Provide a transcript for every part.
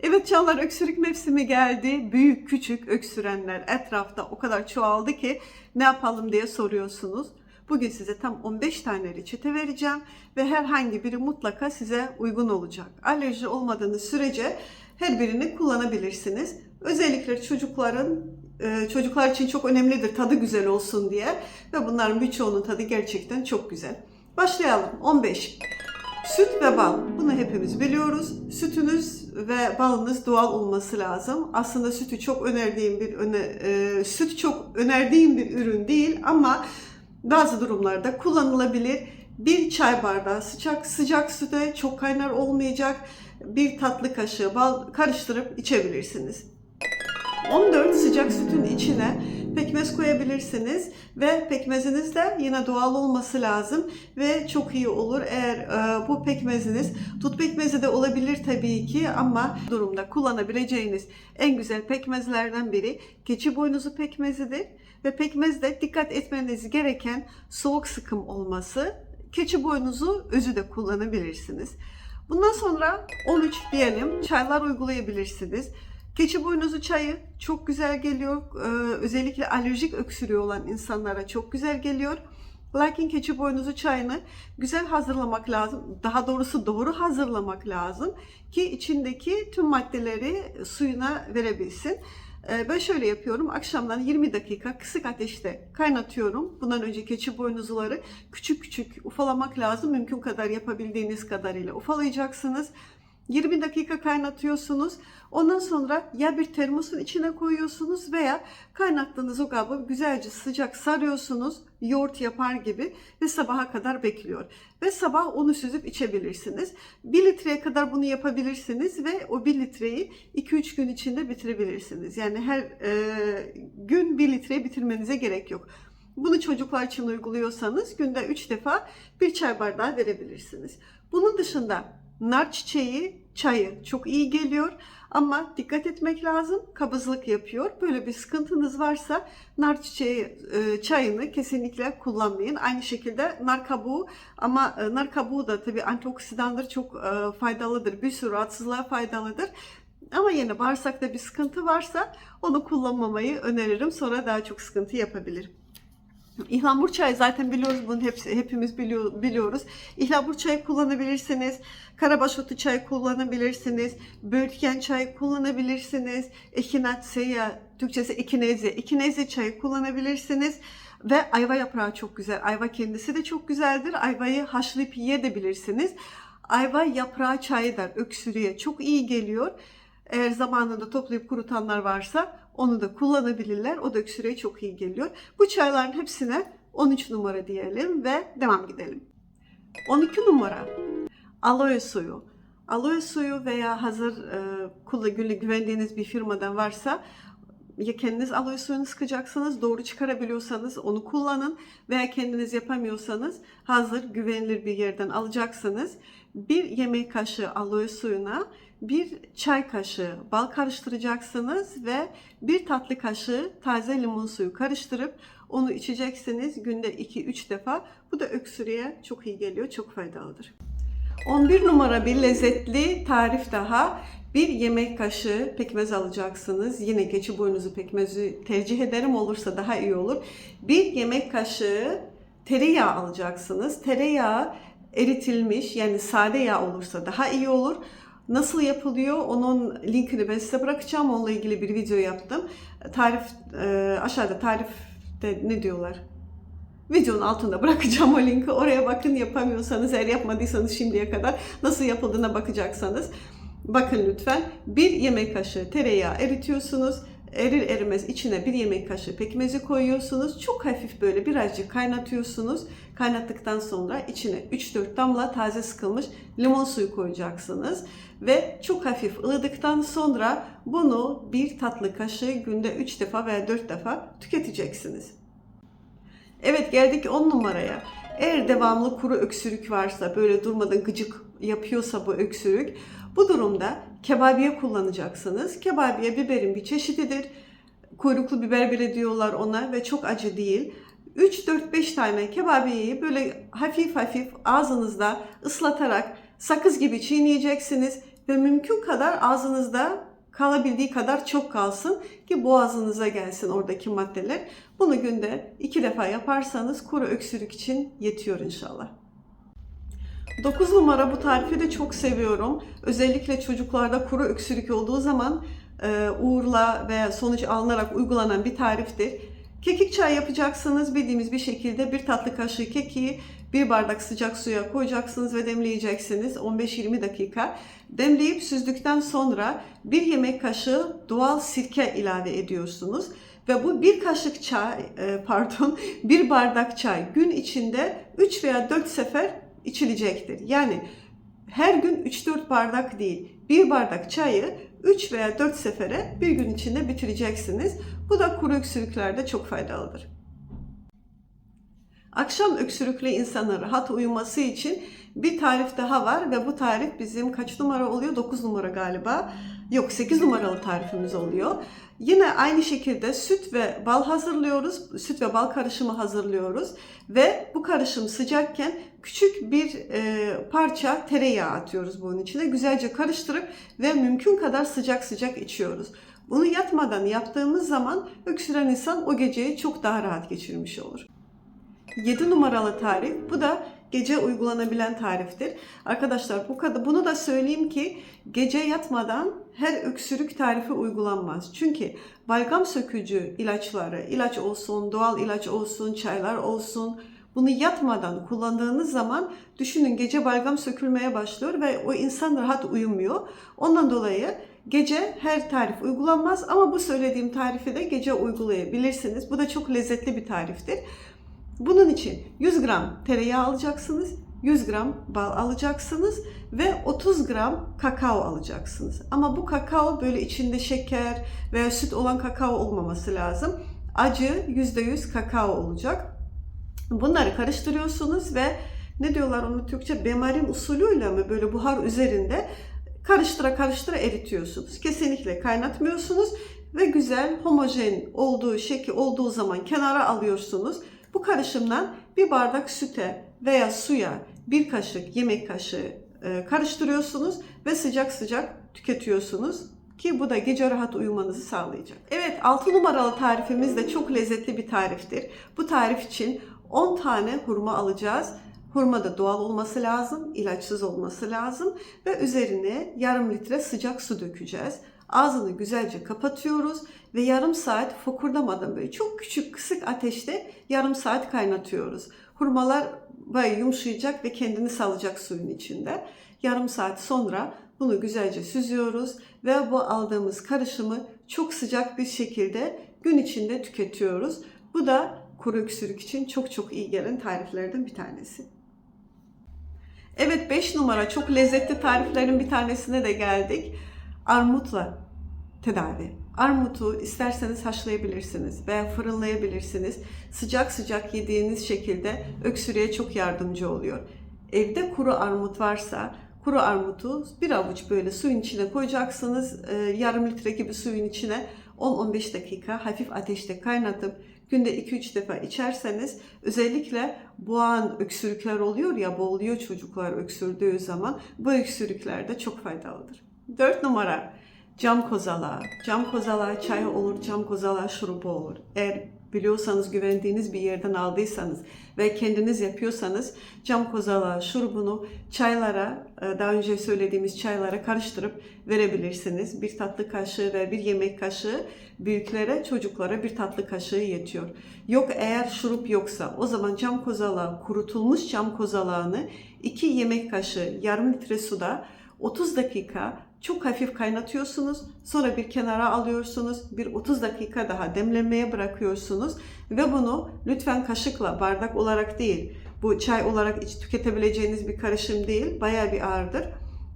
Evet Çağlar öksürük mevsimi geldi. Büyük küçük öksürenler etrafta o kadar çoğaldı ki ne yapalım diye soruyorsunuz. Bugün size tam 15 tane reçete vereceğim ve herhangi biri mutlaka size uygun olacak. Alerji olmadığınız sürece her birini kullanabilirsiniz. Özellikle çocukların e, çocuklar için çok önemlidir tadı güzel olsun diye ve bunların birçoğunun tadı gerçekten çok güzel. Başlayalım. 15. Süt ve bal. Bunu hepimiz biliyoruz. Sütünüz ve balınız doğal olması lazım. Aslında sütü çok önerdiğim bir öne, e, süt çok önerdiğim bir ürün değil ama bazı durumlarda kullanılabilir. Bir çay bardağı sıcak sıcak süte çok kaynar olmayacak. Bir tatlı kaşığı bal karıştırıp içebilirsiniz. 14 sıcak sütün içine pekmez koyabilirsiniz ve pekmeziniz de yine doğal olması lazım ve çok iyi olur eğer e, bu pekmeziniz dut pekmezi de olabilir tabii ki ama durumda kullanabileceğiniz en güzel pekmezlerden biri keçi boynuzu pekmezidir ve pekmezde dikkat etmeniz gereken soğuk sıkım olması. Keçi boynuzu özü de kullanabilirsiniz. Bundan sonra 13 diyelim çaylar uygulayabilirsiniz. Keçi boynuzu çayı çok güzel geliyor. Ee, özellikle alerjik öksürüğü olan insanlara çok güzel geliyor. Lakin keçi boynuzu çayını güzel hazırlamak lazım. Daha doğrusu doğru hazırlamak lazım ki içindeki tüm maddeleri suyuna verebilsin. Ee, Ben şöyle yapıyorum. Akşamdan 20 dakika kısık ateşte kaynatıyorum. Bundan önce keçi boynuzları küçük küçük ufalamak lazım. Mümkün kadar yapabildiğiniz kadarıyla ufalayacaksınız. 20 dakika kaynatıyorsunuz. Ondan sonra ya bir termosun içine koyuyorsunuz veya kaynattığınız o kabı güzelce sıcak sarıyorsunuz. Yoğurt yapar gibi ve sabaha kadar bekliyor. Ve sabah onu süzüp içebilirsiniz. 1 litreye kadar bunu yapabilirsiniz ve o 1 litreyi 2-3 gün içinde bitirebilirsiniz. Yani her e, gün 1 litreyi bitirmenize gerek yok. Bunu çocuklar için uyguluyorsanız günde 3 defa bir çay bardağı verebilirsiniz. Bunun dışında nar çiçeği çayı çok iyi geliyor ama dikkat etmek lazım kabızlık yapıyor. Böyle bir sıkıntınız varsa nar çiçeği e, çayını kesinlikle kullanmayın. Aynı şekilde nar kabuğu ama e, nar kabuğu da tabii antioksidandır çok e, faydalıdır. Bir sürü rahatsızlığa faydalıdır. Ama yine bağırsakta bir sıkıntı varsa onu kullanmamayı öneririm. Sonra daha çok sıkıntı yapabilir. İhlamur çayı zaten biliyoruz bunu hepsi, hepimiz biliyor, biliyoruz. İhlamur çayı kullanabilirsiniz. Karabaş otu çayı kullanabilirsiniz. Böğürtgen çayı kullanabilirsiniz. Echinacea, Türkçesi ekineze, ekineze çayı kullanabilirsiniz. Ve ayva yaprağı çok güzel. Ayva kendisi de çok güzeldir. Ayvayı haşlayıp yiyebilirsiniz. Ayva yaprağı çayı da öksürüğe çok iyi geliyor. Eğer zamanında toplayıp kurutanlar varsa onu da kullanabilirler. O da öksürüğe çok iyi geliyor. Bu çayların hepsine 13 numara diyelim ve devam gidelim. 12 numara aloe suyu. Aloe suyu veya hazır e, kula gülle güvendiğiniz bir firmadan varsa ya kendiniz aloe suyunu sıkacaksınız, doğru çıkarabiliyorsanız onu kullanın veya kendiniz yapamıyorsanız hazır güvenilir bir yerden alacaksınız. Bir yemek kaşığı aloe suyuna bir çay kaşığı bal karıştıracaksınız ve bir tatlı kaşığı taze limon suyu karıştırıp onu içeceksiniz günde 2-3 defa. Bu da öksürüğe çok iyi geliyor, çok faydalıdır. 11 numara bir lezzetli tarif daha. Bir yemek kaşığı pekmez alacaksınız. Yine keçi boynuzu pekmezi tercih ederim olursa daha iyi olur. Bir yemek kaşığı tereyağı alacaksınız. Tereyağı eritilmiş yani sade yağ olursa daha iyi olur. Nasıl yapılıyor onun linkini ben size bırakacağım. Onunla ilgili bir video yaptım. Tarif e, aşağıda tarifte ne diyorlar? Videonun altında bırakacağım o linki. Oraya bakın yapamıyorsanız eğer yapmadıysanız şimdiye kadar nasıl yapıldığına bakacaksanız bakın lütfen. Bir yemek kaşığı tereyağı eritiyorsunuz. Erir erimez içine bir yemek kaşığı pekmezi koyuyorsunuz. Çok hafif böyle birazcık kaynatıyorsunuz. Kaynattıktan sonra içine 3-4 damla taze sıkılmış limon suyu koyacaksınız. Ve çok hafif ılıdıktan sonra bunu bir tatlı kaşığı günde 3 defa veya 4 defa tüketeceksiniz. Evet geldik 10 numaraya. Eğer devamlı kuru öksürük varsa böyle durmadan gıcık yapıyorsa bu öksürük bu durumda kebabiye kullanacaksınız. Kebabiye biberin bir çeşididir. Kuyruklu biber bile diyorlar ona ve çok acı değil. 3-4-5 tane kebabiyeyi böyle hafif hafif ağzınızda ıslatarak sakız gibi çiğneyeceksiniz. ve mümkün kadar ağzınızda kalabildiği kadar çok kalsın ki boğazınıza gelsin oradaki maddeler. Bunu günde iki defa yaparsanız kuru öksürük için yetiyor inşallah. 9 numara bu tarifi de çok seviyorum. Özellikle çocuklarda kuru öksürük olduğu zaman e, uğurla veya sonuç alınarak uygulanan bir tariftir. Kekik çay yapacaksınız bildiğimiz bir şekilde bir tatlı kaşığı kekiği bir bardak sıcak suya koyacaksınız ve demleyeceksiniz 15-20 dakika. Demleyip süzdükten sonra bir yemek kaşığı doğal sirke ilave ediyorsunuz. Ve bu bir kaşık çay, e, pardon, bir bardak çay gün içinde 3 veya 4 sefer içilecektir. Yani her gün 3-4 bardak değil, bir bardak çayı 3 veya 4 sefere bir gün içinde bitireceksiniz. Bu da kuru öksürüklerde çok faydalıdır. Akşam öksürüklü insanın rahat uyuması için bir tarif daha var ve bu tarif bizim kaç numara oluyor? 9 numara galiba. Yok 8 numaralı tarifimiz oluyor. Yine aynı şekilde süt ve bal hazırlıyoruz. Süt ve bal karışımı hazırlıyoruz. Ve bu karışım sıcakken küçük bir e, parça tereyağı atıyoruz bunun içine. Güzelce karıştırıp ve mümkün kadar sıcak sıcak içiyoruz. Bunu yatmadan yaptığımız zaman öksüren insan o geceyi çok daha rahat geçirmiş olur. 7 numaralı tarif. Bu da gece uygulanabilen tariftir. Arkadaşlar bu kadar bunu da söyleyeyim ki gece yatmadan her öksürük tarifi uygulanmaz. Çünkü balgam sökücü ilaçları, ilaç olsun, doğal ilaç olsun, çaylar olsun bunu yatmadan kullandığınız zaman düşünün gece balgam sökülmeye başlıyor ve o insan rahat uyumuyor. Ondan dolayı gece her tarif uygulanmaz ama bu söylediğim tarifi de gece uygulayabilirsiniz. Bu da çok lezzetli bir tariftir. Bunun için 100 gram tereyağı alacaksınız, 100 gram bal alacaksınız ve 30 gram kakao alacaksınız. Ama bu kakao böyle içinde şeker veya süt olan kakao olmaması lazım. Acı %100 kakao olacak. Bunları karıştırıyorsunuz ve ne diyorlar onu Türkçe bemarin usulüyle mi böyle buhar üzerinde karıştıra karıştıra eritiyorsunuz. Kesinlikle kaynatmıyorsunuz ve güzel homojen olduğu şekil olduğu zaman kenara alıyorsunuz. Bu karışımdan bir bardak süte veya suya bir kaşık yemek kaşığı e, karıştırıyorsunuz ve sıcak sıcak tüketiyorsunuz ki bu da gece rahat uyumanızı sağlayacak. Evet 6 numaralı tarifimiz de çok lezzetli bir tariftir. Bu tarif için 10 tane hurma alacağız. Hurma da doğal olması lazım, ilaçsız olması lazım ve üzerine yarım litre sıcak su dökeceğiz. Ağzını güzelce kapatıyoruz ve yarım saat fokurdamadan böyle çok küçük kısık ateşte yarım saat kaynatıyoruz. Hurmalar bayağı yumuşayacak ve kendini salacak suyun içinde. Yarım saat sonra bunu güzelce süzüyoruz ve bu aldığımız karışımı çok sıcak bir şekilde gün içinde tüketiyoruz. Bu da kuru öksürük için çok çok iyi gelen tariflerden bir tanesi. Evet 5 numara çok lezzetli tariflerin bir tanesine de geldik. Armutla tedavi. Armutu isterseniz haşlayabilirsiniz veya fırınlayabilirsiniz. Sıcak sıcak yediğiniz şekilde öksürüğe çok yardımcı oluyor. Evde kuru armut varsa kuru armutu bir avuç böyle suyun içine koyacaksınız. Ee, yarım litre gibi suyun içine 10-15 dakika hafif ateşte kaynatıp günde 2-3 defa içerseniz özellikle boğan öksürükler oluyor ya boğuluyor çocuklar öksürdüğü zaman bu öksürükler de çok faydalıdır. 4 numara cam kozalağı. Cam kozalağı çay olur, cam kozalağı şurubu olur. Eğer biliyorsanız güvendiğiniz bir yerden aldıysanız ve kendiniz yapıyorsanız cam kozalağı şurubunu çaylara e, daha önce söylediğimiz çaylara karıştırıp verebilirsiniz. Bir tatlı kaşığı ve bir yemek kaşığı büyüklere çocuklara bir tatlı kaşığı yetiyor. Yok eğer şurup yoksa o zaman cam kozalağı kurutulmuş cam kozalağını 2 yemek kaşığı yarım litre suda 30 dakika çok hafif kaynatıyorsunuz. Sonra bir kenara alıyorsunuz. Bir 30 dakika daha demlenmeye bırakıyorsunuz. Ve bunu lütfen kaşıkla, bardak olarak değil. Bu çay olarak iç tüketebileceğiniz bir karışım değil. Bayağı bir ağırdır.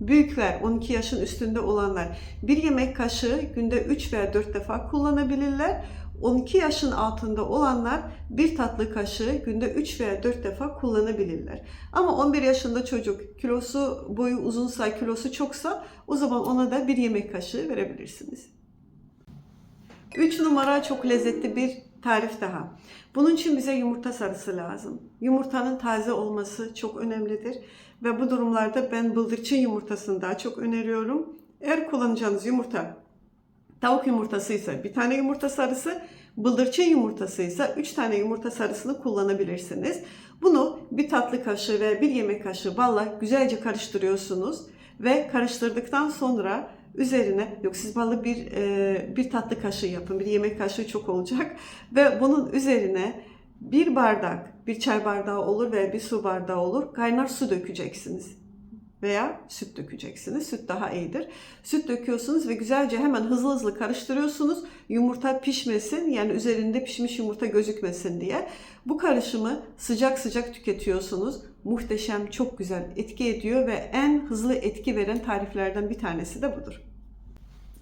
Büyükler, 12 yaşın üstünde olanlar bir yemek kaşığı günde 3 veya 4 defa kullanabilirler. 12 yaşın altında olanlar bir tatlı kaşığı günde 3 veya 4 defa kullanabilirler. Ama 11 yaşında çocuk kilosu boyu uzunsa, kilosu çoksa o zaman ona da bir yemek kaşığı verebilirsiniz. 3 numara çok lezzetli bir tarif daha. Bunun için bize yumurta sarısı lazım. Yumurtanın taze olması çok önemlidir. Ve bu durumlarda ben bıldırcın yumurtasını daha çok öneriyorum. Eğer kullanacağınız yumurta tavuk yumurtası ise bir tane yumurta sarısı, bıldırcın yumurtası ise 3 tane yumurta sarısını kullanabilirsiniz. Bunu bir tatlı kaşığı ve bir yemek kaşığı balla güzelce karıştırıyorsunuz ve karıştırdıktan sonra üzerine yok siz balı bir e, bir tatlı kaşığı yapın bir yemek kaşığı çok olacak ve bunun üzerine bir bardak bir çay bardağı olur veya bir su bardağı olur kaynar su dökeceksiniz veya süt dökeceksiniz. Süt daha iyidir. Süt döküyorsunuz ve güzelce hemen hızlı hızlı karıştırıyorsunuz. Yumurta pişmesin yani üzerinde pişmiş yumurta gözükmesin diye. Bu karışımı sıcak sıcak tüketiyorsunuz. Muhteşem, çok güzel etki ediyor ve en hızlı etki veren tariflerden bir tanesi de budur.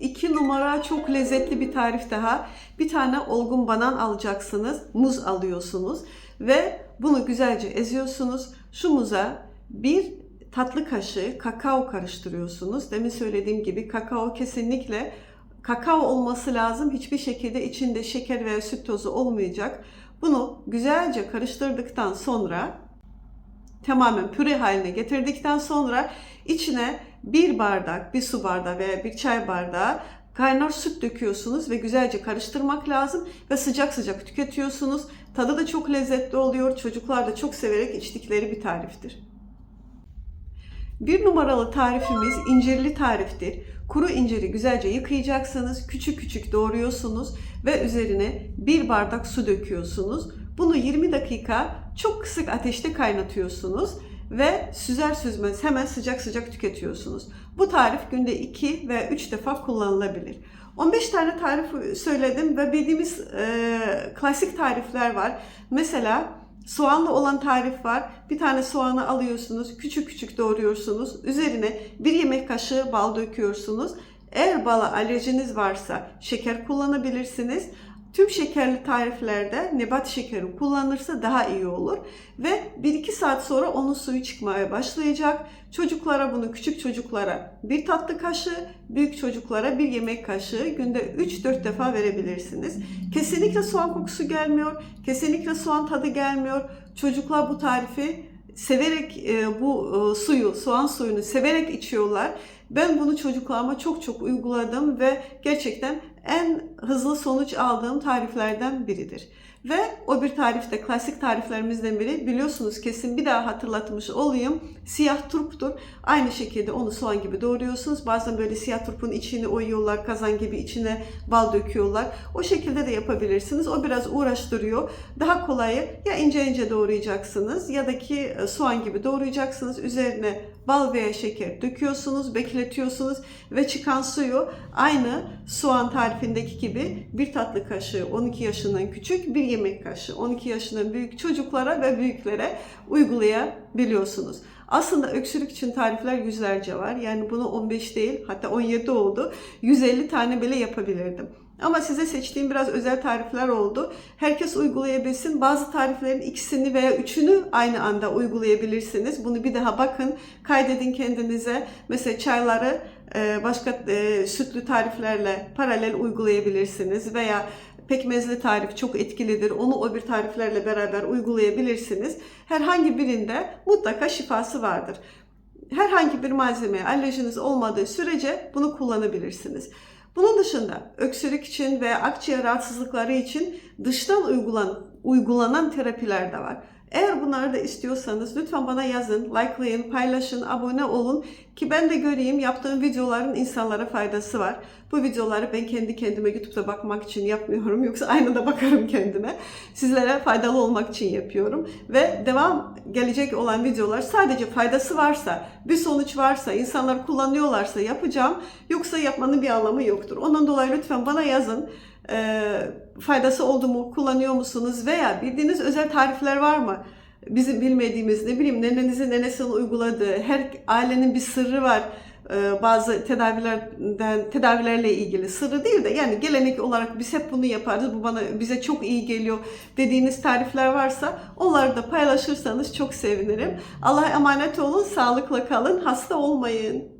İki numara çok lezzetli bir tarif daha. Bir tane olgun banan alacaksınız. Muz alıyorsunuz ve bunu güzelce eziyorsunuz. Şu muza bir tatlı kaşığı kakao karıştırıyorsunuz. Demin söylediğim gibi kakao kesinlikle kakao olması lazım. Hiçbir şekilde içinde şeker veya süt tozu olmayacak. Bunu güzelce karıştırdıktan sonra tamamen püre haline getirdikten sonra içine bir bardak, bir su bardağı veya bir çay bardağı kaynar süt döküyorsunuz ve güzelce karıştırmak lazım ve sıcak sıcak tüketiyorsunuz. Tadı da çok lezzetli oluyor. Çocuklar da çok severek içtikleri bir tariftir. Bir numaralı tarifimiz incirli tariftir. Kuru inciri güzelce yıkayacaksınız. Küçük küçük doğruyorsunuz ve üzerine bir bardak su döküyorsunuz. Bunu 20 dakika çok kısık ateşte kaynatıyorsunuz ve süzer süzmez hemen sıcak sıcak tüketiyorsunuz. Bu tarif günde 2 ve 3 defa kullanılabilir. 15 tane tarif söyledim ve bildiğimiz e, klasik tarifler var. Mesela Soğanlı olan tarif var. Bir tane soğanı alıyorsunuz, küçük küçük doğruyorsunuz. Üzerine bir yemek kaşığı bal döküyorsunuz. Eğer bala alerjiniz varsa şeker kullanabilirsiniz. Tüm şekerli tariflerde nebat şekeri kullanırsa daha iyi olur. Ve 1-2 saat sonra onun suyu çıkmaya başlayacak. Çocuklara bunu küçük çocuklara bir tatlı kaşığı, büyük çocuklara bir yemek kaşığı günde 3-4 defa verebilirsiniz. Kesinlikle soğan kokusu gelmiyor. Kesinlikle soğan tadı gelmiyor. Çocuklar bu tarifi severek e, bu e, suyu, soğan suyunu severek içiyorlar. Ben bunu çocuklarıma çok çok uyguladım ve gerçekten en hızlı sonuç aldığım tariflerden biridir. Ve o bir tarifte klasik tariflerimizden biri biliyorsunuz kesin bir daha hatırlatmış olayım. Siyah turptur. Aynı şekilde onu soğan gibi doğruyorsunuz. Bazen böyle siyah turpun içini oyuyorlar. Kazan gibi içine bal döküyorlar. O şekilde de yapabilirsiniz. O biraz uğraştırıyor. Daha kolayı ya ince ince doğrayacaksınız ya da ki e, soğan gibi doğrayacaksınız. Üzerine bal veya şeker döküyorsunuz, bekletiyorsunuz ve çıkan suyu aynı soğan tarifindeki gibi bir tatlı kaşığı 12 yaşından küçük bir kaşığı 12 yaşından büyük çocuklara ve büyüklere uygulayabiliyorsunuz. Aslında öksürük için tarifler yüzlerce var. Yani bunu 15 değil hatta 17 oldu. 150 tane bile yapabilirdim. Ama size seçtiğim biraz özel tarifler oldu. Herkes uygulayabilsin. Bazı tariflerin ikisini veya üçünü aynı anda uygulayabilirsiniz. Bunu bir daha bakın, kaydedin kendinize. Mesela çayları başka sütlü tariflerle paralel uygulayabilirsiniz veya pekmezli tarif çok etkilidir. Onu o bir tariflerle beraber uygulayabilirsiniz. Herhangi birinde mutlaka şifası vardır. Herhangi bir malzemeye alerjiniz olmadığı sürece bunu kullanabilirsiniz. Bunun dışında öksürük için ve akciğer rahatsızlıkları için dıştan uygulan, uygulanan terapiler de var. Eğer bunları da istiyorsanız lütfen bana yazın, likelayın, paylaşın, abone olun ki ben de göreyim yaptığım videoların insanlara faydası var. Bu videoları ben kendi kendime YouTube'da bakmak için yapmıyorum. Yoksa aynada bakarım kendime. Sizlere faydalı olmak için yapıyorum. Ve devam gelecek olan videolar sadece faydası varsa, bir sonuç varsa, insanlar kullanıyorlarsa yapacağım. Yoksa yapmanın bir anlamı yoktur. Ondan dolayı lütfen bana yazın e, faydası oldu mu, kullanıyor musunuz veya bildiğiniz özel tarifler var mı? Bizim bilmediğimiz ne bileyim nenenizin nenesinin uyguladığı, her ailenin bir sırrı var. Ee, bazı tedavilerden tedavilerle ilgili sırrı değil de yani gelenek olarak biz hep bunu yaparız. Bu bana bize çok iyi geliyor dediğiniz tarifler varsa onları da paylaşırsanız çok sevinirim. Allah'a emanet olun, sağlıkla kalın, hasta olmayın.